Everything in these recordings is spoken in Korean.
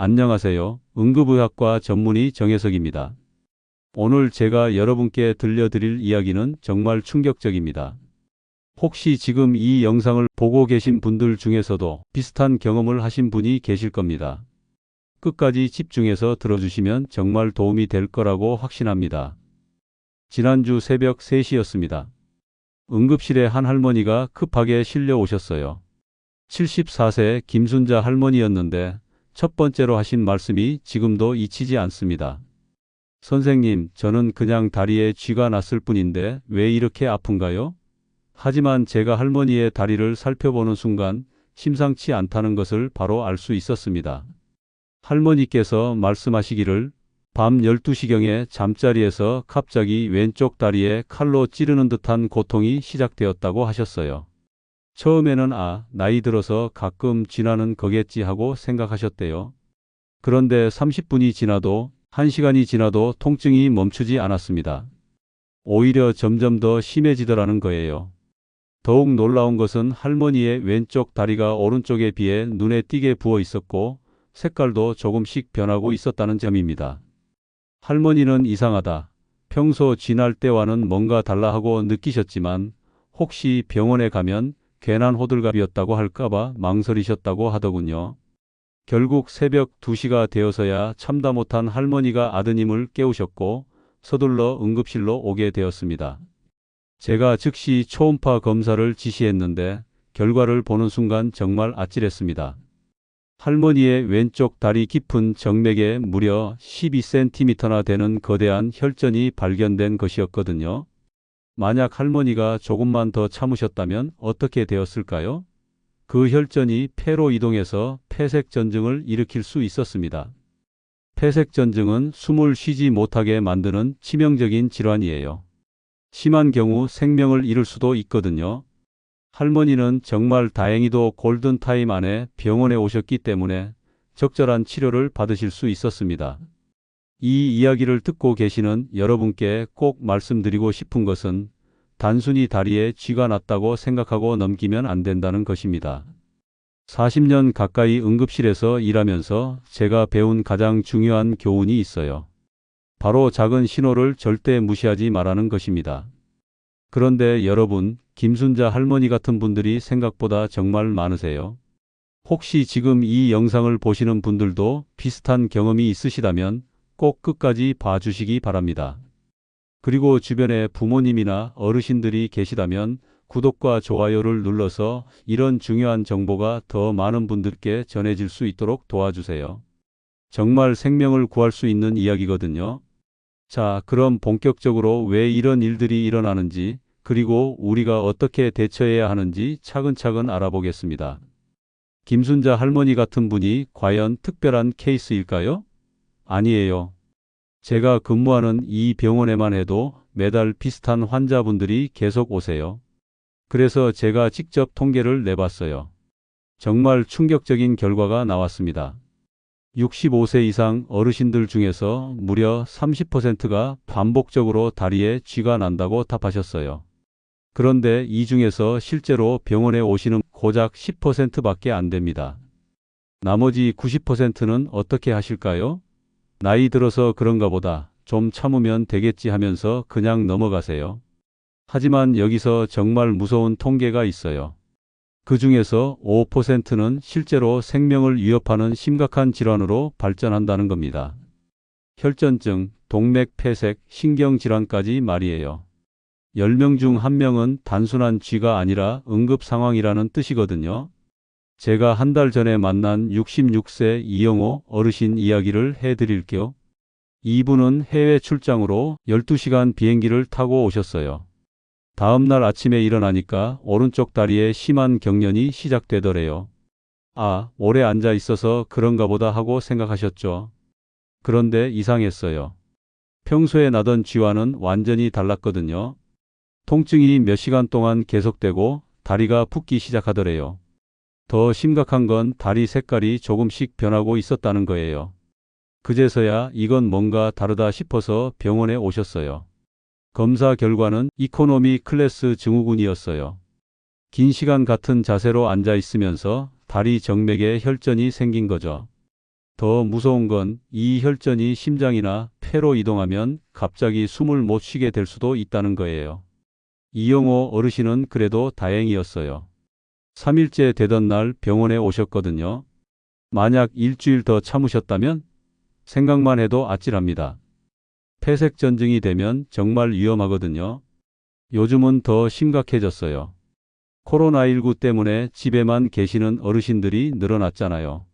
안녕하세요. 응급의학과 전문의 정혜석입니다. 오늘 제가 여러분께 들려드릴 이야기는 정말 충격적입니다. 혹시 지금 이 영상을 보고 계신 분들 중에서도 비슷한 경험을 하신 분이 계실 겁니다. 끝까지 집중해서 들어주시면 정말 도움이 될 거라고 확신합니다. 지난주 새벽 3시였습니다. 응급실에 한 할머니가 급하게 실려 오셨어요. 74세 김순자 할머니였는데 첫 번째로 하신 말씀이 지금도 잊히지 않습니다. 선생님, 저는 그냥 다리에 쥐가 났을 뿐인데 왜 이렇게 아픈가요? 하지만 제가 할머니의 다리를 살펴보는 순간 심상치 않다는 것을 바로 알 수 있었습니다. 할머니께서 말씀하시기를 밤 12시경에 잠자리에서 갑자기 왼쪽 다리에 칼로 찌르는 듯한 고통이 시작되었다고 하셨어요. 처음에는 아, 나이 들어서 가끔 지나는 거겠지 하고 생각하셨대요. 그런데 30분이 지나도 1시간이 지나도 통증이 멈추지 않았습니다. 오히려 점점 더 심해지더라는 거예요. 더욱 놀라운 것은 할머니의 왼쪽 다리가 오른쪽에 비해 눈에 띄게 부어 있었고 색깔도 조금씩 변하고 있었다는 점입니다. 할머니는 이상하다. 평소 지날 때와는 뭔가 달라 하고 느끼셨지만 혹시 병원에 가면 괜한 호들갑이었다고 할까봐 망설이셨다고 하더군요. 결국 새벽 2시가 되어서야 참다 못한 할머니가 아드님을 깨우셨고 서둘러 응급실로 오게 되었습니다. 제가 즉시 초음파 검사를 지시했는데 결과를 보는 순간 정말 아찔했습니다. 할머니의 왼쪽 다리 깊은 정맥에 무려 12cm나 되는 거대한 혈전이 발견된 것이었거든요. 만약 할머니가 조금만 더 참으셨다면 어떻게 되었을까요? 그 혈전이 폐로 이동해서 폐색전증을 일으킬 수 있었습니다. 폐색전증은 숨을 쉬지 못하게 만드는 치명적인 질환이에요. 심한 경우 생명을 잃을 수도 있거든요. 할머니는 정말 다행히도 골든타임 안에 병원에 오셨기 때문에 적절한 치료를 받으실 수 있었습니다. 이 이야기를 듣고 계시는 여러분께 꼭 말씀드리고 싶은 것은 단순히 다리에 쥐가 났다고 생각하고 넘기면 안 된다는 것입니다. 40년 가까이 응급실에서 일하면서 제가 배운 가장 중요한 교훈이 있어요. 바로 작은 신호를 절대 무시하지 말라는 것입니다. 그런데 여러분, 김순자 할머니 같은 분들이 생각보다 정말 많으세요. 혹시 지금 이 영상을 보시는 분들도 비슷한 경험이 있으시다면 꼭 끝까지 봐주시기 바랍니다. 그리고 주변에 부모님이나 어르신들이 계시다면 구독과 좋아요를 눌러서 이런 중요한 정보가 더 많은 분들께 전해질 수 있도록 도와주세요. 정말 생명을 구할 수 있는 이야기거든요. 자, 그럼 본격적으로 왜 이런 일들이 일어나는지, 그리고 우리가 어떻게 대처해야 하는지 차근차근 알아보겠습니다. 김순자 할머니 같은 분이 과연 특별한 케이스일까요? 아니에요. 제가 근무하는 이 병원에만 해도 매달 비슷한 환자분들이 계속 오세요. 그래서 제가 직접 통계를 내봤어요. 정말 충격적인 결과가 나왔습니다. 65세 이상 어르신들 중에서 무려 30%가 반복적으로 다리에 쥐가 난다고 답하셨어요. 그런데 이 중에서 실제로 병원에 오시는 고작 10%밖에 안 됩니다. 나머지 90%는 어떻게 하실까요? 나이 들어서 그런가 보다 좀 참으면 되겠지 하면서 그냥 넘어가세요. 하지만 여기서 정말 무서운 통계가 있어요. 그 중에서 5%는 실제로 생명을 위협하는 심각한 질환으로 발전한다는 겁니다. 혈전증, 동맥 폐색, 신경질환까지 말이에요. 10명 중 1명은 단순한 쥐가 아니라 응급 상황이라는 뜻이거든요. 제가 한 달 전에 만난 66세 이영호 어르신 이야기를 해드릴게요. 이분은 해외 출장으로 12시간 비행기를 타고 오셨어요. 다음 날 아침에 일어나니까 오른쪽 다리에 심한 경련이 시작되더래요. 아, 오래 앉아 있어서 그런가 보다 하고 생각하셨죠. 그런데 이상했어요. 평소에 나던 쥐와는 완전히 달랐거든요. 통증이 몇 시간 동안 계속되고 다리가 붓기 시작하더래요. 더 심각한 건 다리 색깔이 조금씩 변하고 있었다는 거예요. 그제서야 이건 뭔가 다르다 싶어서 병원에 오셨어요. 검사 결과는 이코노미 클래스 증후군이었어요. 긴 시간 같은 자세로 앉아 있으면서 다리 정맥에 혈전이 생긴 거죠. 더 무서운 건 이 혈전이 심장이나 폐로 이동하면 갑자기 숨을 못 쉬게 될 수도 있다는 거예요. 이영호 어르신은 그래도 다행이었어요. 3일째 되던 날 병원에 오셨거든요. 만약 일주일 더 참으셨다면 생각만 해도 아찔합니다. 폐색전증이 되면 정말 위험하거든요. 요즘은 더 심각해졌어요. 코로나19 때문에 집에만 계시는 어르신들이 늘어났잖아요.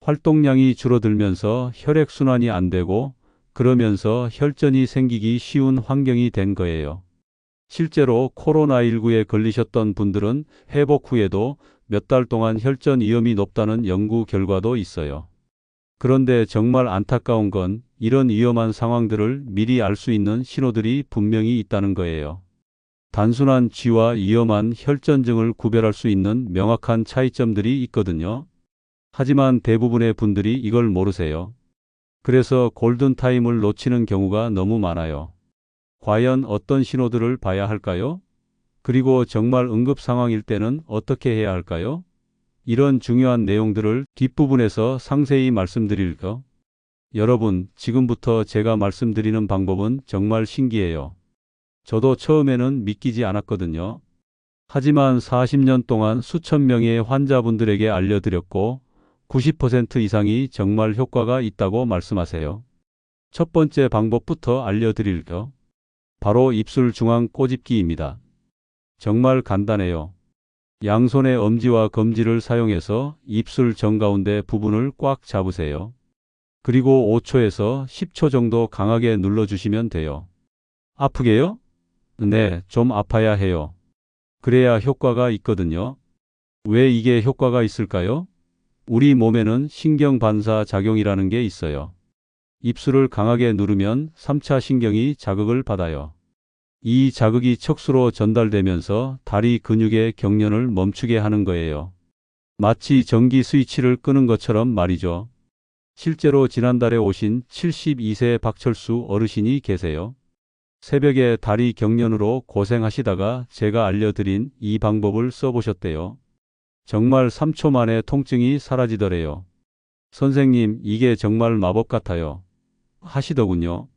활동량이 줄어들면서 혈액순환이 안 되고 그러면서 혈전이 생기기 쉬운 환경이 된 거예요. 실제로 코로나19에 걸리셨던 분들은 회복 후에도 몇 달 동안 혈전 위험이 높다는 연구 결과도 있어요. 그런데 정말 안타까운 건 이런 위험한 상황들을 미리 알 수 있는 신호들이 분명히 있다는 거예요. 단순한 쥐와 위험한 혈전증을 구별할 수 있는 명확한 차이점들이 있거든요. 하지만 대부분의 분들이 이걸 모르세요. 그래서 골든타임을 놓치는 경우가 너무 많아요. 과연 어떤 신호들을 봐야 할까요? 그리고 정말 응급 상황일 때는 어떻게 해야 할까요? 이런 중요한 내용들을 뒷부분에서 상세히 말씀드릴까? 여러분, 지금부터 제가 말씀드리는 방법은 정말 신기해요. 저도 처음에는 믿기지 않았거든요. 하지만 40년 동안 수천 명의 환자분들에게 알려드렸고 90% 이상이 정말 효과가 있다고 말씀하세요. 첫 번째 방법부터 알려드릴게요. 바로 입술 중앙 꼬집기입니다. 정말 간단해요. 양손의 엄지와 검지를 사용해서 입술 정가운데 부분을 꽉 잡으세요. 그리고 5초에서 10초 정도 강하게 눌러주시면 돼요. 아프게요? 네, 좀 아파야 해요. 그래야 효과가 있거든요. 왜 이게 효과가 있을까요? 우리 몸에는 신경 반사 작용이라는 게 있어요. 입술을 강하게 누르면 3차 신경이 자극을 받아요. 이 자극이 척수로 전달되면서 다리 근육의 경련을 멈추게 하는 거예요. 마치 전기 스위치를 끄는 것처럼 말이죠. 실제로 지난달에 오신 72세 박철수 어르신이 계세요. 새벽에 다리 경련으로 고생하시다가 제가 알려드린 이 방법을 써보셨대요. 정말 3초 만에 통증이 사라지더래요. 선생님, 이게 정말 마법 같아요. 하시더군요.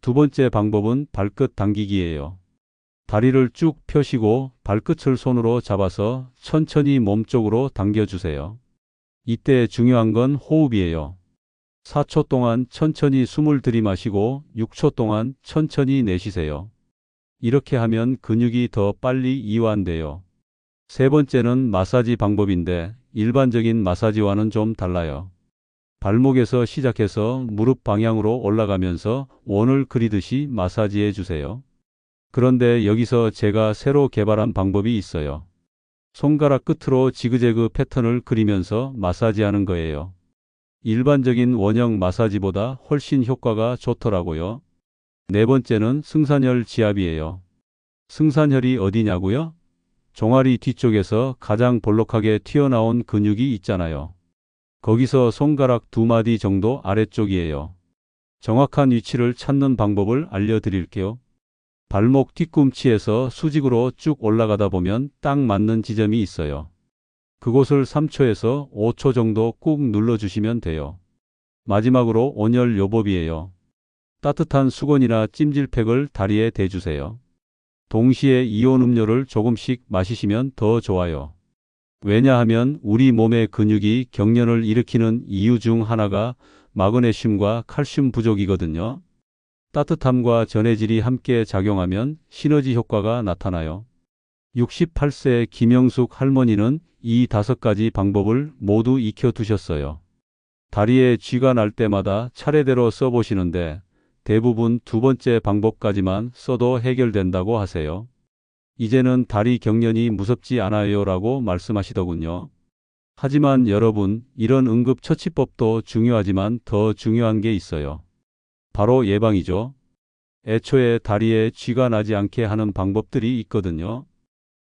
두 번째 방법은 발끝 당기기예요. 다리를 쭉 펴시고 발끝을 손으로 잡아서 천천히 몸쪽으로 당겨주세요. 이때 중요한 건 호흡이에요. 4초 동안 천천히 숨을 들이마시고 6초 동안 천천히 내쉬세요. 이렇게 하면 근육이 더 빨리 이완돼요. 세 번째는 마사지 방법인데 일반적인 마사지와는 좀 달라요. 발목에서 시작해서 무릎 방향으로 올라가면서 원을 그리듯이 마사지해 주세요. 그런데 여기서 제가 새로 개발한 방법이 있어요. 손가락 끝으로 지그재그 패턴을 그리면서 마사지하는 거예요. 일반적인 원형 마사지보다 훨씬 효과가 좋더라고요. 네 번째는 승산혈 지압이에요. 승산혈이 어디냐고요? 종아리 뒤쪽에서 가장 볼록하게 튀어나온 근육이 있잖아요. 거기서 손가락 두 마디 정도 아래쪽이에요. 정확한 위치를 찾는 방법을 알려드릴게요. 발목 뒤꿈치에서 수직으로 쭉 올라가다 보면 딱 맞는 지점이 있어요. 그곳을 3초에서 5초 정도 꾹 눌러주시면 돼요. 마지막으로 온열 요법이에요. 따뜻한 수건이나 찜질팩을 다리에 대주세요. 동시에 이온 음료를 조금씩 마시시면 더 좋아요. 왜냐하면 우리 몸의 근육이 경련을 일으키는 이유 중 하나가 마그네슘과 칼슘 부족이거든요. 따뜻함과 전해질이 함께 작용하면 시너지 효과가 나타나요. 68세 김영숙 할머니는 이 다섯 가지 방법을 모두 익혀 두셨어요. 다리에 쥐가 날 때마다 차례대로 써보시는데 대부분 두 번째 방법까지만 써도 해결된다고 하세요. 이제는 다리 경련이 무섭지 않아요 라고 말씀하시더군요. 하지만 여러분, 이런 응급처치법도 중요하지만 더 중요한 게 있어요. 바로 예방이죠. 애초에 다리에 쥐가 나지 않게 하는 방법들이 있거든요.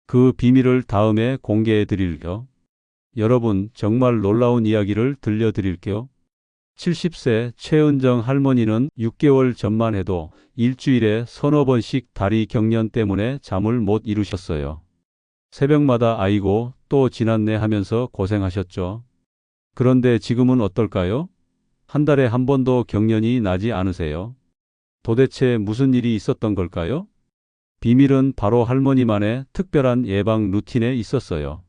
그 비밀을 다음에 공개해 드릴게요. 여러분, 정말 놀라운 이야기를 들려 드릴게요. 70세 최은정 할머니는 6개월 전만 해도 일주일에 서너 번씩 다리 경련 때문에 잠을 못 이루셨어요. 새벽마다 아이고 또 지났네 하면서 고생하셨죠. 그런데 지금은 어떨까요? 한 달에 한 번도 경련이 나지 않으세요? 도대체 무슨 일이 있었던 걸까요? 비밀은 바로 할머니만의 특별한 예방 루틴에 있었어요.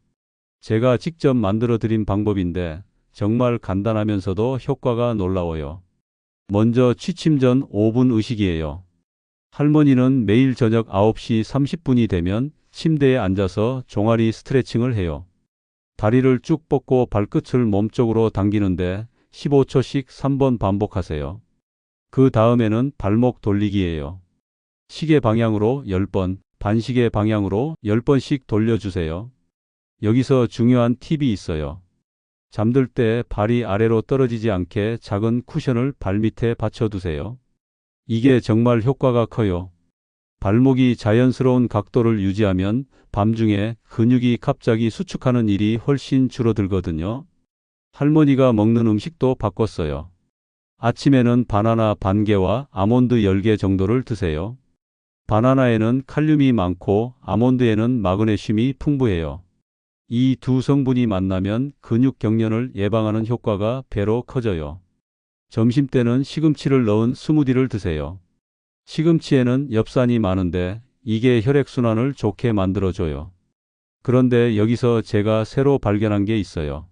제가 직접 만들어 드린 방법인데 정말 간단하면서도 효과가 놀라워요. 먼저 취침 전 5분 의식이에요. 할머니는 매일 저녁 9시 30분이 되면 침대에 앉아서 종아리 스트레칭을 해요. 다리를 쭉 뻗고 발끝을 몸쪽으로 당기는데 15초씩 3번 반복하세요. 그 다음에는 발목 돌리기예요. 시계 방향으로 10번, 반시계 방향으로 10번씩 돌려주세요. 여기서 중요한 팁이 있어요. 잠들 때 발이 아래로 떨어지지 않게 작은 쿠션을 발밑에 받쳐두세요. 이게 정말 효과가 커요. 발목이 자연스러운 각도를 유지하면 밤중에 근육이 갑자기 수축하는 일이 훨씬 줄어들거든요. 할머니가 먹는 음식도 바꿨어요. 아침에는 바나나 반 개와 아몬드 10개 정도를 드세요. 바나나에는 칼륨이 많고 아몬드에는 마그네슘이 풍부해요. 이 두 성분이 만나면 근육 경련을 예방하는 효과가 배로 커져요. 점심때는 시금치를 넣은 스무디를 드세요. 시금치에는 엽산이 많은데 이게 혈액순환을 좋게 만들어줘요. 그런데 여기서 제가 새로 발견한 게 있어요.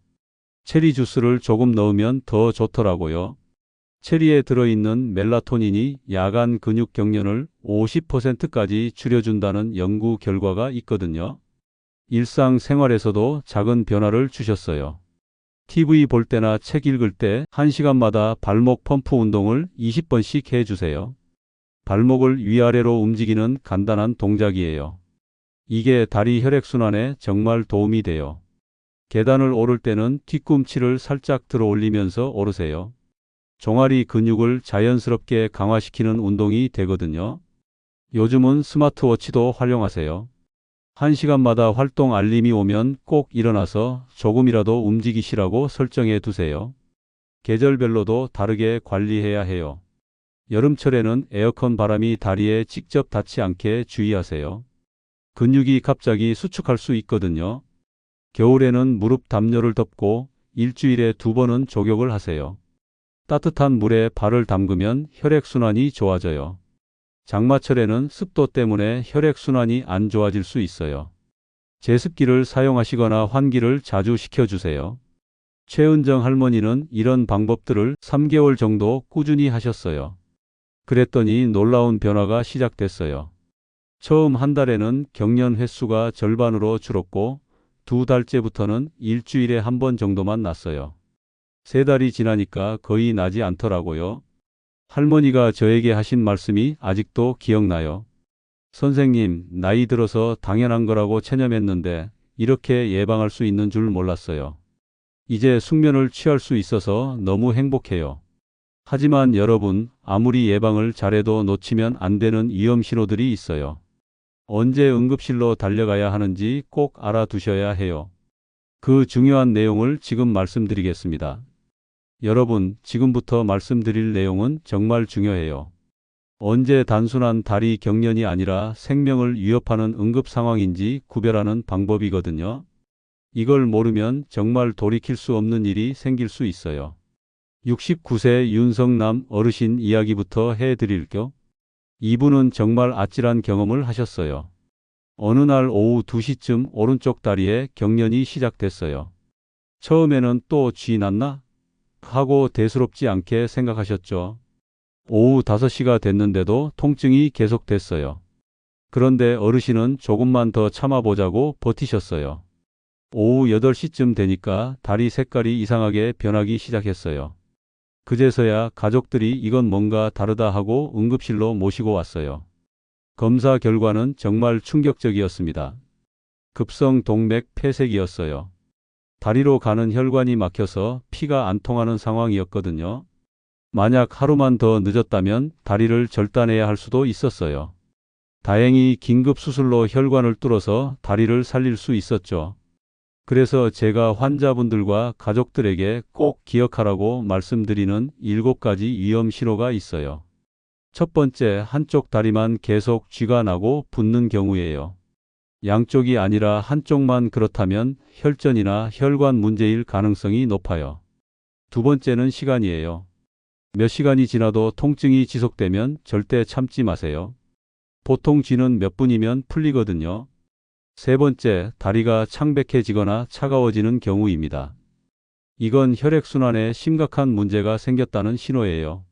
체리 주스를 조금 넣으면 더 좋더라고요. 체리에 들어있는 멜라토닌이 야간 근육 경련을 50%까지 줄여준다는 연구 결과가 있거든요. 일상 생활에서도 작은 변화를 주셨어요. TV 볼 때나 책 읽을 때 1시간마다 발목 펌프 운동을 20번씩 해주세요. 발목을 위아래로 움직이는 간단한 동작이에요. 이게 다리 혈액순환에 정말 도움이 돼요. 계단을 오를 때는 뒤꿈치를 살짝 들어 올리면서 오르세요. 종아리 근육을 자연스럽게 강화시키는 운동이 되거든요. 요즘은 스마트워치도 활용하세요. 1시간마다 활동 알림이 오면 꼭 일어나서 조금이라도 움직이시라고 설정해 두세요. 계절별로도 다르게 관리해야 해요. 여름철에는 에어컨 바람이 다리에 직접 닿지 않게 주의하세요. 근육이 갑자기 수축할 수 있거든요. 겨울에는 무릎 담요를 덮고 일주일에 두 번은 조격을 하세요. 따뜻한 물에 발을 담그면 혈액순환이 좋아져요. 장마철에는 습도 때문에 혈액순환이 안 좋아질 수 있어요. 제습기를 사용하시거나 환기를 자주 시켜주세요. 최은정 할머니는 이런 방법들을 3개월 정도 꾸준히 하셨어요. 그랬더니 놀라운 변화가 시작됐어요. 처음 한 달에는 경련 횟수가 절반으로 줄었고 두 달째부터는 일주일에 한 번 정도만 났어요. 세 달이 지나니까 거의 나지 않더라고요. 할머니가 저에게 하신 말씀이 아직도 기억나요. 선생님, 나이 들어서 당연한 거라고 체념했는데 이렇게 예방할 수 있는 줄 몰랐어요. 이제 숙면을 취할 수 있어서 너무 행복해요. 하지만 여러분, 아무리 예방을 잘해도 놓치면 안 되는 위험 신호들이 있어요. 언제 응급실로 달려가야 하는지 꼭 알아두셔야 해요. 그 중요한 내용을 지금 말씀드리겠습니다. 여러분, 지금부터 말씀드릴 내용은 정말 중요해요. 언제 단순한 다리 경련이 아니라 생명을 위협하는 응급 상황인지 구별하는 방법이거든요. 이걸 모르면 정말 돌이킬 수 없는 일이 생길 수 있어요. 69세 윤성남 어르신 이야기부터 해드릴게요. 이분은 정말 아찔한 경험을 하셨어요. 어느 날 오후 2시쯤 오른쪽 다리에 경련이 시작됐어요. 처음에는 또 쥐 났나? 하고 대수롭지 않게 생각하셨죠. 오후 5시가 됐는데도 통증이 계속됐어요. 그런데 어르신은 조금만 더 참아보자고 버티셨어요. 오후 8시쯤 되니까 다리 색깔이 이상하게 변하기 시작했어요. 그제서야 가족들이 이건 뭔가 다르다 하고 응급실로 모시고 왔어요. 검사 결과는 정말 충격적이었습니다. 급성 동맥 폐색이었어요. 다리로 가는 혈관이 막혀서 피가 안 통하는 상황이었거든요. 만약 하루만 더 늦었다면 다리를 절단해야 할 수도 있었어요. 다행히 긴급 수술로 혈관을 뚫어서 다리를 살릴 수 있었죠. 그래서 제가 환자분들과 가족들에게 꼭 기억하라고 말씀드리는 일곱 가지 위험 신호가 있어요. 첫 번째, 한쪽 다리만 계속 쥐가 나고 붓는 경우예요. 양쪽이 아니라 한쪽만 그렇다면 혈전이나 혈관 문제일 가능성이 높아요. 두 번째는 시간이에요. 몇 시간이 지나도 통증이 지속되면 절대 참지 마세요. 보통 쥐는 몇 분이면 풀리거든요. 세 번째, 다리가 창백해지거나 차가워지는 경우입니다. 이건 혈액순환에 심각한 문제가 생겼다는 신호예요.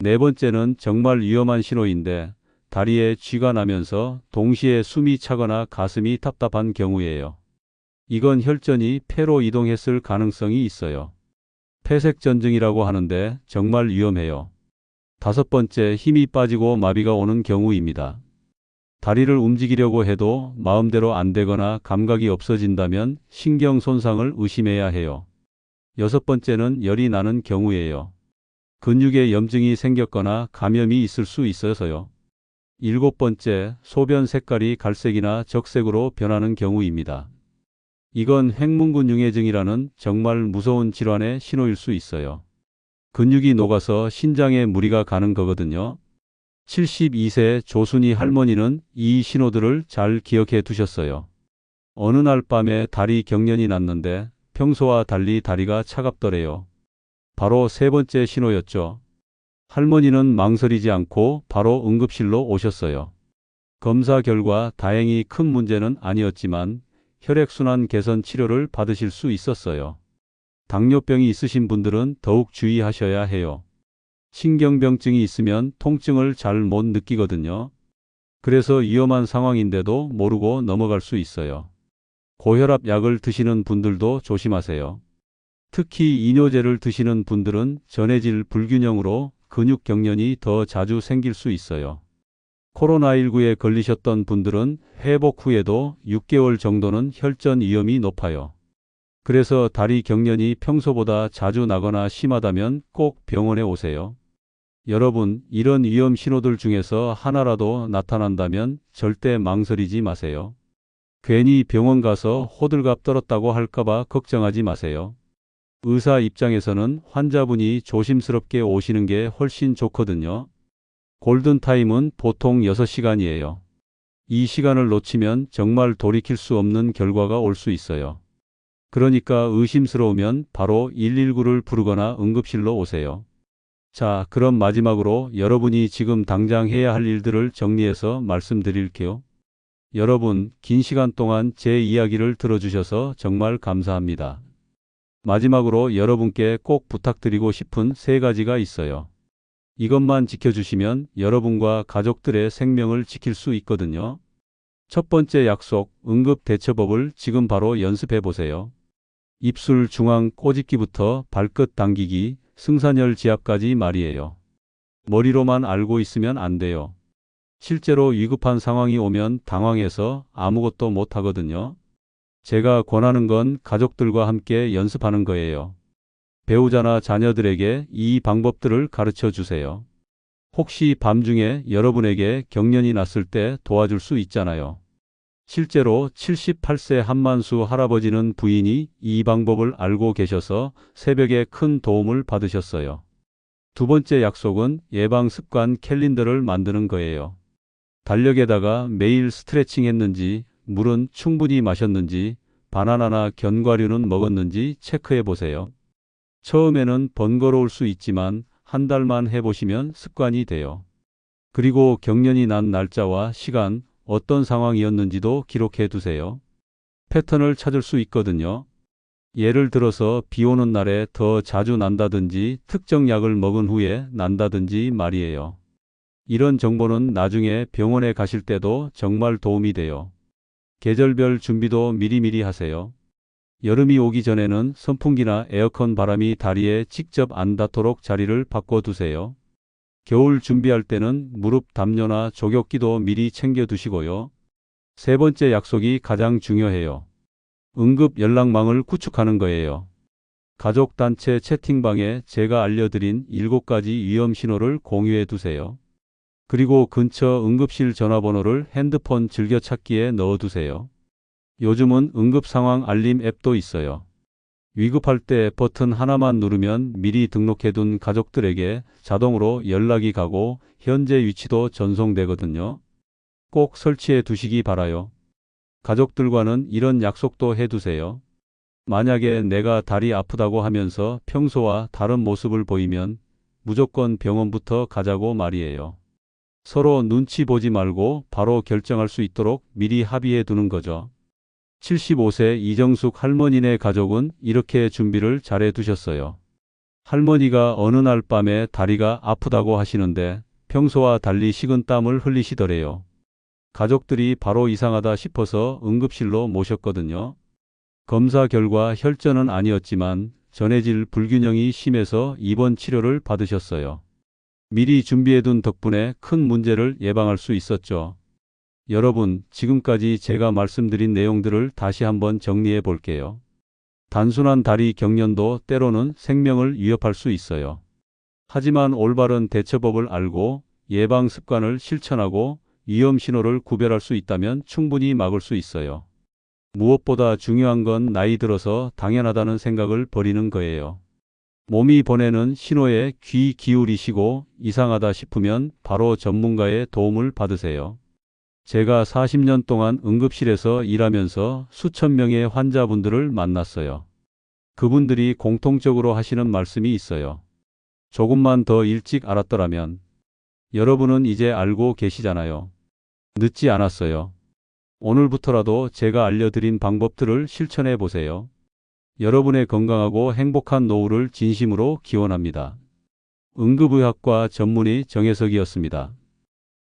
네 번째는 정말 위험한 신호인데 다리에 쥐가 나면서 동시에 숨이 차거나 가슴이 답답한 경우예요. 이건 혈전이 폐로 이동했을 가능성이 있어요. 폐색전증이라고 하는데 정말 위험해요. 다섯 번째, 힘이 빠지고 마비가 오는 경우입니다. 다리를 움직이려고 해도 마음대로 안 되거나 감각이 없어진다면 신경 손상을 의심해야 해요. 여섯 번째는 열이 나는 경우예요. 근육에 염증이 생겼거나 감염이 있을 수 있어서요. 일곱 번째, 소변 색깔이 갈색이나 적색으로 변하는 경우입니다. 이건 횡문근 융해증이라는 정말 무서운 질환의 신호일 수 있어요. 근육이 녹아서 신장에 무리가 가는 거거든요. 72세 조순이 할머니는 이 신호들을 잘 기억해 두셨어요. 어느 날 밤에 다리 경련이 났는데 평소와 달리 다리가 차갑더래요. 바로 세 번째 신호였죠. 할머니는 망설이지 않고 바로 응급실로 오셨어요. 검사 결과 다행히 큰 문제는 아니었지만 혈액순환 개선 치료를 받으실 수 있었어요. 당뇨병이 있으신 분들은 더욱 주의하셔야 해요. 신경병증이 있으면 통증을 잘 못 느끼거든요. 그래서 위험한 상황인데도 모르고 넘어갈 수 있어요. 고혈압 약을 드시는 분들도 조심하세요. 특히 이뇨제를 드시는 분들은 전해질 불균형으로 근육 경련이 더 자주 생길 수 있어요. 코로나19에 걸리셨던 분들은 회복 후에도 6개월 정도는 혈전 위험이 높아요. 그래서 다리 경련이 평소보다 자주 나거나 심하다면 꼭 병원에 오세요. 여러분, 이런 위험 신호들 중에서 하나라도 나타난다면 절대 망설이지 마세요. 괜히 병원 가서 호들갑 떨었다고 할까봐 걱정하지 마세요. 의사 입장에서는 환자분이 조심스럽게 오시는 게 훨씬 좋거든요. 골든타임은 보통 6시간이에요. 이 시간을 놓치면 정말 돌이킬 수 없는 결과가 올 수 있어요. 그러니까 의심스러우면 바로 119를 부르거나 응급실로 오세요. 자, 그럼 마지막으로 여러분이 지금 당장 해야 할 일들을 정리해서 말씀드릴게요. 여러분, 긴 시간 동안 제 이야기를 들어주셔서 정말 감사합니다. 마지막으로 여러분께 꼭 부탁드리고 싶은 세 가지가 있어요. 이것만 지켜주시면 여러분과 가족들의 생명을 지킬 수 있거든요. 첫 번째 약속, 응급 대처법을 지금 바로 연습해 보세요. 입술 중앙 꼬집기부터 발끝 당기기, 승산열 지압까지 말이에요. 머리로만 알고 있으면 안 돼요. 실제로 위급한 상황이 오면 당황해서 아무것도 못 하거든요. 제가 권하는 건 가족들과 함께 연습하는 거예요. 배우자나 자녀들에게 이 방법들을 가르쳐 주세요. 혹시 밤중에 여러분에게 경련이 났을 때 도와줄 수 있잖아요. 실제로 78세 한만수 할아버지는 부인이 이 방법을 알고 계셔서 새벽에 큰 도움을 받으셨어요. 두 번째 약속은 예방 습관 캘린더를 만드는 거예요. 달력에다가 매일 스트레칭 했는지, 물은 충분히 마셨는지, 바나나나 견과류는 먹었는지 체크해 보세요. 처음에는 번거로울 수 있지만 한 달만 해보시면 습관이 돼요. 그리고 경련이 난 날짜와 시간, 어떤 상황이었는지도 기록해 두세요. 패턴을 찾을 수 있거든요. 예를 들어서 비 오는 날에 더 자주 난다든지 특정 약을 먹은 후에 난다든지 말이에요. 이런 정보는 나중에 병원에 가실 때도 정말 도움이 돼요. 계절별 준비도 미리미리 하세요. 여름이 오기 전에는 선풍기나 에어컨 바람이 다리에 직접 안 닿도록 자리를 바꿔두세요. 겨울 준비할 때는 무릎 담요나 조격기도 미리 챙겨 두시고요. 세 번째 약속이 가장 중요해요. 응급 연락망을 구축하는 거예요. 가족단체 채팅방에 제가 알려드린 7가지 위험 신호를 공유해 두세요. 그리고 근처 응급실 전화번호를 핸드폰 즐겨찾기에 넣어두세요. 요즘은 응급상황 알림 앱도 있어요. 위급할 때 버튼 하나만 누르면 미리 등록해둔 가족들에게 자동으로 연락이 가고 현재 위치도 전송되거든요. 꼭 설치해 두시기 바라요. 가족들과는 이런 약속도 해두세요. 만약에 내가 다리 아프다고 하면서 평소와 다른 모습을 보이면 무조건 병원부터 가자고 말이에요. 서로 눈치 보지 말고 바로 결정할 수 있도록 미리 합의해 두는 거죠. 75세 이정숙 할머니네 가족은 이렇게 준비를 잘해 두셨어요. 할머니가 어느 날 밤에 다리가 아프다고 하시는데 평소와 달리 식은 땀을 흘리시더래요. 가족들이 바로 이상하다 싶어서 응급실로 모셨거든요. 검사 결과 혈전은 아니었지만 전해질 불균형이 심해서 입원 치료를 받으셨어요. 미리 준비해둔 덕분에 큰 문제를 예방할 수 있었죠. 여러분, 지금까지 제가 말씀드린 내용들을 다시 한번 정리해 볼게요. 단순한 다리 경련도 때로는 생명을 위협할 수 있어요. 하지만 올바른 대처법을 알고 예방 습관을 실천하고 위험 신호를 구별할 수 있다면 충분히 막을 수 있어요. 무엇보다 중요한 건 나이 들어서 당연하다는 생각을 버리는 거예요. 몸이 보내는 신호에 귀 기울이시고 이상하다 싶으면 바로 전문가의 도움을 받으세요. 제가 40년 동안 응급실에서 일하면서 수천 명의 환자분들을 만났어요. 그분들이 공통적으로 하시는 말씀이 있어요. 조금만 더 일찍 알았더라면 여러분은 이제 알고 계시잖아요. 늦지 않았어요. 오늘부터라도 제가 알려드린 방법들을 실천해 보세요. 여러분의 건강하고 행복한 노후를 진심으로 기원합니다. 응급의학과 전문의 정혜석이었습니다.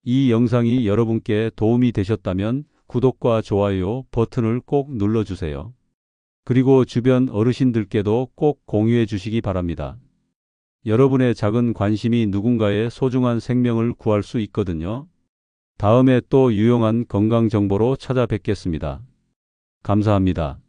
이 영상이 여러분께 도움이 되셨다면 구독과 좋아요 버튼을 꼭 눌러주세요. 그리고 주변 어르신들께도 꼭 공유해 주시기 바랍니다. 여러분의 작은 관심이 누군가의 소중한 생명을 구할 수 있거든요. 다음에 또 유용한 건강 정보로 찾아뵙겠습니다. 감사합니다.